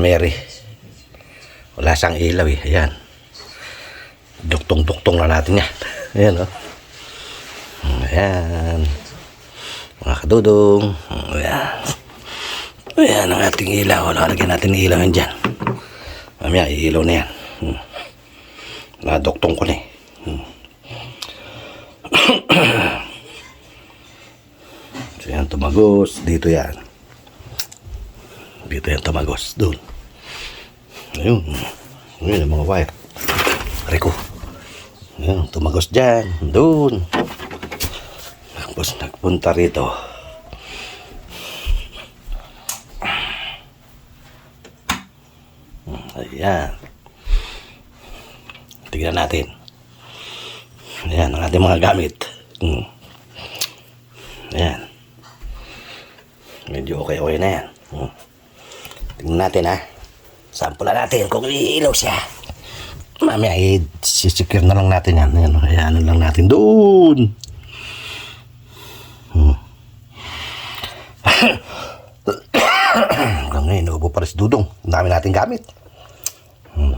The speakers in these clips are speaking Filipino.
Mary. Wala siyang ilaw eh. Ayan. Duktong-duktong na natin yan. Ayan oh. Ayan. Mga kadudong. Ayan. Ayan ang ating ilaw. Lalagyan natin ng ilaw yan dyan. Mamaya, iilaw na yan. Hmm. Naduktong ko na eh. Hmm. so yan, tumagos. Dito yan. Dito yan tumagos. Doon. Ayun. Ayun ang mga wire. Riko. Ayun, tumagos dyan. Doon. Tapos nagpunta rito. Ayan. Tignan natin. Ayan, ang ating mga gamit. Hmm. Ayan. Medyo okay-okay na yan. Hmm. Tingnan natin ha. Sampulan natin kung iilaw siya. Mamaya, i-secure na lang natin yan. Ayan, ayan lang natin doon. Hmm. Hanggang ngayon, naubo pa rin si Dudong. Ang dami nating gamit. Hmm.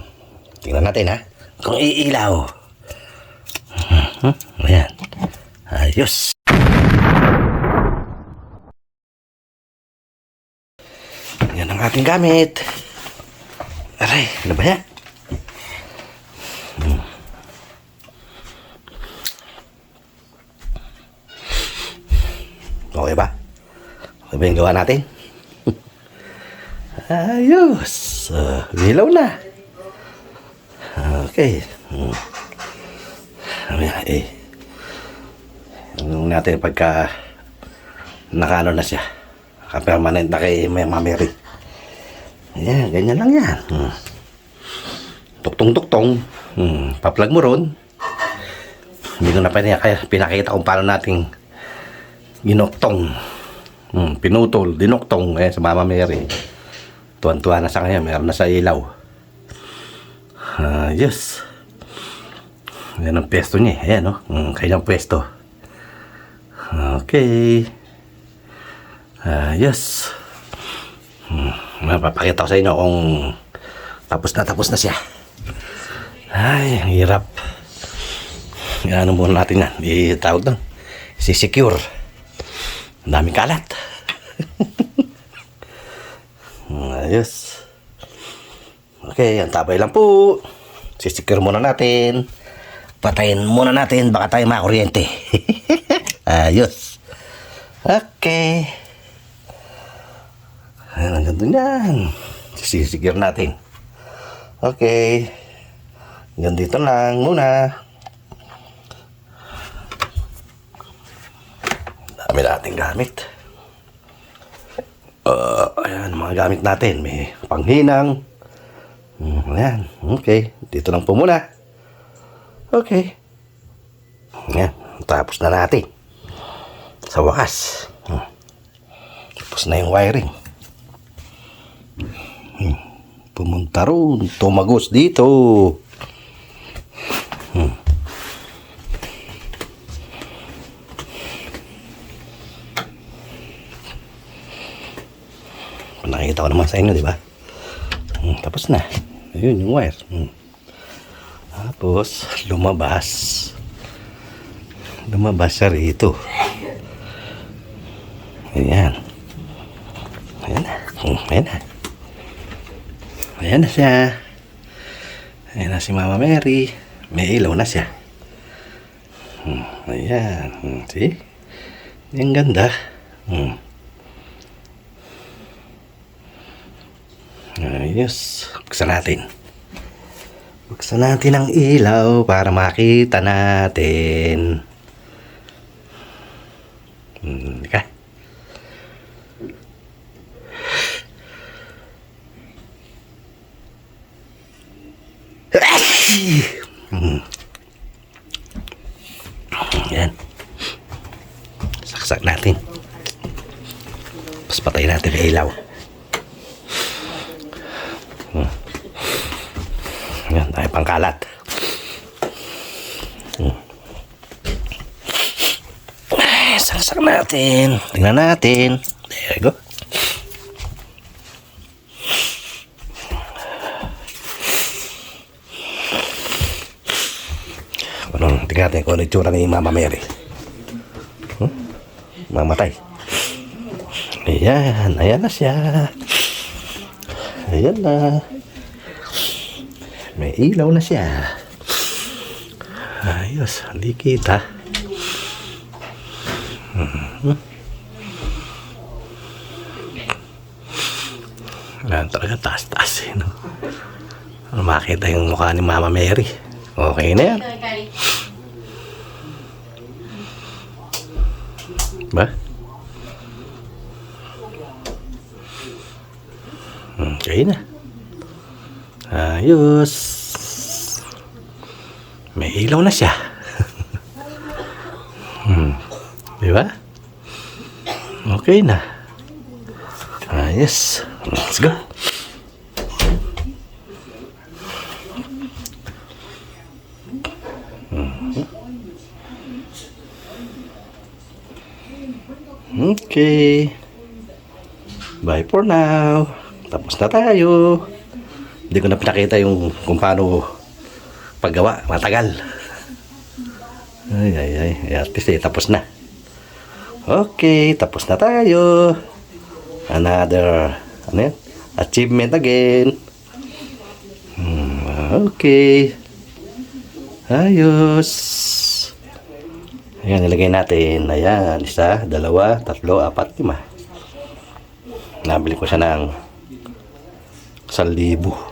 Tingnan natin ha. Kung iilaw. Hmm. Ayan. Ayos. Yan ang ating gamit. Aray, ano ba yan? Hmm. Okay ba? Okay ba yung gawa natin? Ayos. Uh, ilaw na. Okay. Hmm. Mamaya, eh. Ano natin pagka nakano na siya. Naka-permanent na kay Mama Mary. Ayan, ganyan lang yan. Hmm. Tuktong-tuktong. Hmm. Paplag mo ron. Hindi ko na pinakita, pinakita kung paano nating ginoktong. Hmm. Pinutol, dinoktong. Ayan, sa Mama Mary. Tuwan-tuwa na sa kanya. Meron na sa ilaw. Ayos. Yan ang pwesto niya. eh. Ayan, no? Hmm, kanyang pwesto. Okay. Ayos. Hmm, mapapakita ko sa inyo kung tapos na tapos na siya. Ay, ang hirap. Ano muna natin yan? Itawag doon. Si-secure. Ang daming kalat. Ayos. Okay, ang tabay lang po. Sisecure muna natin. Patayin muna natin, baka tayo makuryente. Ayos. Okay. Ayan, ang ganda niyan. Sisecure natin. Okay. Hanggang dito lang muna. Dami nating gamit. Uh, ayan, mga gamit natin. May panghinang. Hmm, ayan, okay. Dito lang po muna. Okay. Ayan, tapos na natin. Sa wakas. Hmm. Tapos na yung wiring. Hmm. Pumunta roon. Tumagos dito. Hmm. Nakikita ko naman sa inyo, di ba? Hmm, tapos na. Ayun, yung wire. Hmm. Tapos, lumabas. Lumabas siya rito. Ayan. Ayan na. Hmm, ayan na. Ayan na siya. Ayan na si Mama Mary. May ilaw na siya. Hmm, ayan. Hmm, see? Ang ganda. Hmm. Ayos. Buksan natin. Buksan natin ang ilaw para makita natin. Hmm, ka. Hmm. Yan. Saksak natin. Tapos natin ang ilaw. Yan, tayo pangkalat. Hmm. Ay, saksak natin. Tingnan natin. Tingnan natin kung ano itsura ni Mama Mary. Hmm? Mamatay. Ayan, ayan na siya. Ayan na. May ilaw na siya. Ayos, hindi kita. Mhm. Ayan talaga, taas-taas eh, no? Ano, Makita yung mukha ni Mama Mary. Okay na yan. Ba? Okay na. Ayos. May ilaw na siya. hmm. Di ba? Okay na. Ayos. Let's go. Okay. Bye for now. Tapos na tayo. Hindi ko na pinakita yung kung paano paggawa. Matagal. Ay, ay, ay. at least eh, tapos na. Okay, tapos na tayo. Another, ano yan? Achievement again. Hmm, okay. Ayos. Ayan, nilagay natin. Ayan, isa, dalawa, tatlo, apat, lima. Nabili ko siya ng 1,000.